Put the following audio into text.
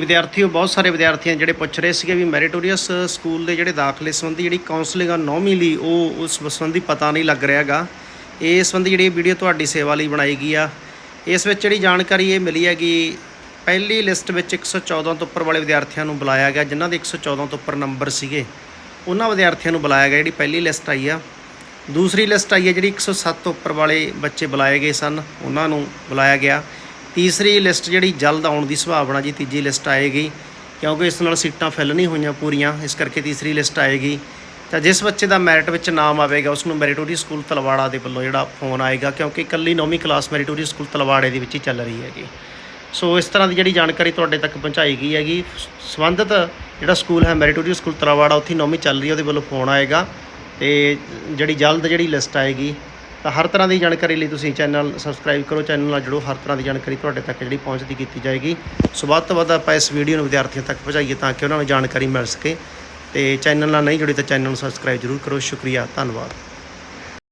ਵਿਦਿਆਰਥੀਓ ਬਹੁਤ ਸਾਰੇ ਵਿਦਿਆਰਥੀਆਂ ਜਿਹੜੇ ਪੁੱਛ ਰਹੇ ਸੀਗੇ ਵੀ ਮੈਰੀਟੋਰੀਅਸ ਸਕੂਲ ਦੇ ਜਿਹੜੇ ਦਾਖਲੇ ਸੰਬੰਧੀ ਜਿਹੜੀ ਕਾਉਂਸਲਿੰਗ ਆ ਨੌਵੀਂ ਲਈ, ਉਹ ਉਸ ਸੰਬੰਧੀ ਪਤਾ ਨਹੀਂ ਲੱਗ ਰਿਹਾਗਾ ਇਸ ਸੰਬੰਧੀ ਜਿਹੜੀ ਵੀਡੀਓ ਤੁਹਾਡੀ ਸੇਵਾ ਲਈ ਬਣਾਈ ਗਈ ਆ। ਇਸ ਵਿੱਚ ਜਿਹੜੀ ਜਾਣਕਾਰੀ ਇਹ ਮਿਲੀ ਹੈਗੀ ਪਹਿਲੀ ਲਿਸਟ ਵਿੱਚ 114 ਤੋਂ ਉੱਪਰ ਵਾਲੇ ਵਿਦਿਆਰਥੀਆਂ ਨੂੰ ਬੁਲਾਇਆ ਗਿਆ, ਜਿਨ੍ਹਾਂ ਦੇ 114 ਤੋਂ ਉੱਪਰ ਨੰਬਰ ਸੀਗੇ। ਉਹਨਾਂ ਵਿਦਿਆਰਥੀਆਂ ਨੂੰ ਬੁਲਾਇਆ ਗਿਆ, ਜਿਹੜੀ ਪਹਿਲੀ ਲਿਸਟ ਆਈ ਆ। ਦੂਸਰੀ ਲਿਸਟ ਆਈ ਹੈ, ਜਿਹੜੀ 107 ਤੋਂ ਉੱਪਰ ਵਾਲੇ ਬੱਚੇ ਬੁਲਾਏ ਗਏ ਸਨ, ਉਹਨਾਂ ਨੂੰ ਬੁਲਾਇਆ ਗਿਆ। ਤੀਸਰੀ ਲਿਸਟ ਜਿਹੜੀ ਜਲਦ ਆਉਣ ਦੀ ਸੰਭਾਵਨਾ ਜੀ ਤੀਜੀ ਲਿਸਟ ਆਏਗੀ, ਕਿਉਂਕਿ ਇਸ ਨਾਲ ਸੀਟਾਂ ਫਿਲ ਨਹੀਂ ਹੋਈਆਂ ਪੂਰੀਆਂ, ਇਸ ਕਰਕੇ ਤੀਸਰੀ ਲਿਸਟ ਆਏਗੀ। ਤਾਂ ਜਿਸ ਬੱਚੇ ਦਾ ਮੈਰਿਟ ਵਿੱਚ ਨਾਮ ਆਵੇਗਾ ਉਸ ਨੂੰ ਮੈਰੀਟੋਰੀ ਸਕੂਲ ਤਲਵਾੜਾ ਦੇ ਵੱਲੋਂ ਜਿਹੜਾ ਫੋਨ ਆਏਗਾ, ਕਿਉਂਕਿ ਇਕੱਲੀ ਨੌਵੀਂ ਕਲਾਸ ਮੈਰੀਟੋਰੀ ਸਕੂਲ ਤਲਵਾੜੇ ਦੇ ਵਿੱਚ ਹੀ ਚੱਲ ਰਹੀ ਹੈਗੀ। ਸੋ ਇਸ ਤਰ੍ਹਾਂ ਦੀ ਜਿਹੜੀ ਜਾਣਕਾਰੀ ਤੁਹਾਡੇ ਤੱਕ ਪਹੁੰਚਾਈ ਗਈ ਹੈਗੀ, ਸੰਬੰਧਿਤ ਜਿਹੜਾ ਸਕੂਲ ਹੈ ਮੈਰੀਟੋਰੀ ਸਕੂਲ ਤਲਵਾੜਾ, ਉੱਥੇ ਨੌਵੀਂ ਚੱਲ ਰਹੀ ਹੈ, ਉਹਦੇ ਵੱਲੋਂ ਫੋਨ ਆਏਗਾ। ਤੇ ਜਿਹੜੀ ਜਲਦ ਜਿਹੜੀ ਲਿਸਟ ਆਏਗੀ ਤਾਂ ਹਰ ਤਰ੍ਹਾਂ ਦੀ ਜਾਣਕਾਰੀ ਲਈ ਤੁਸੀਂ ਚੈਨਲ ਸਬਸਕ੍ਰਾਈਬ ਕਰੋ। ਚੈਨਲ ਨਾਲ ਜੁੜੋ। ਹਰ ਤਰ੍ਹਾਂ ਦੀ ਜਾਣਕਾਰੀ ਤੁਹਾਡੇ ਤੱਕ ਜਿਹੜੀ ਪਹੁੰਚਦੀ ਕੀਤੀ ਜਾਏਗੀ। ਸੋ ਵੱਧ ਤੋਂ ਵੱਧ ਆਪਾਂ ਇਸ ਵੀਡੀਓ ਨੂੰ ਵਿਦਿਆਰਥੀਆਂ ਤੱਕ ਪਹੁੰਚਾਈਏ ਤਾਂ ਕਿ ਉਹਨਾਂ ਨੂੰ ਜਾਣਕਾਰੀ ਮਿਲ ਸਕੇ। ਤੇ ਚੈਨਲ ਨਾਲ ਨਹੀਂ ਜੁੜੇ ਤਾਂ ਚੈਨਲ ਨੂੰ ਸਬਸਕ੍ਰਾਈਬ ਜ਼ਰੂਰ ਕਰੋ। ਸ਼ੁਕਰੀਆ। ਧੰਨਵਾਦ।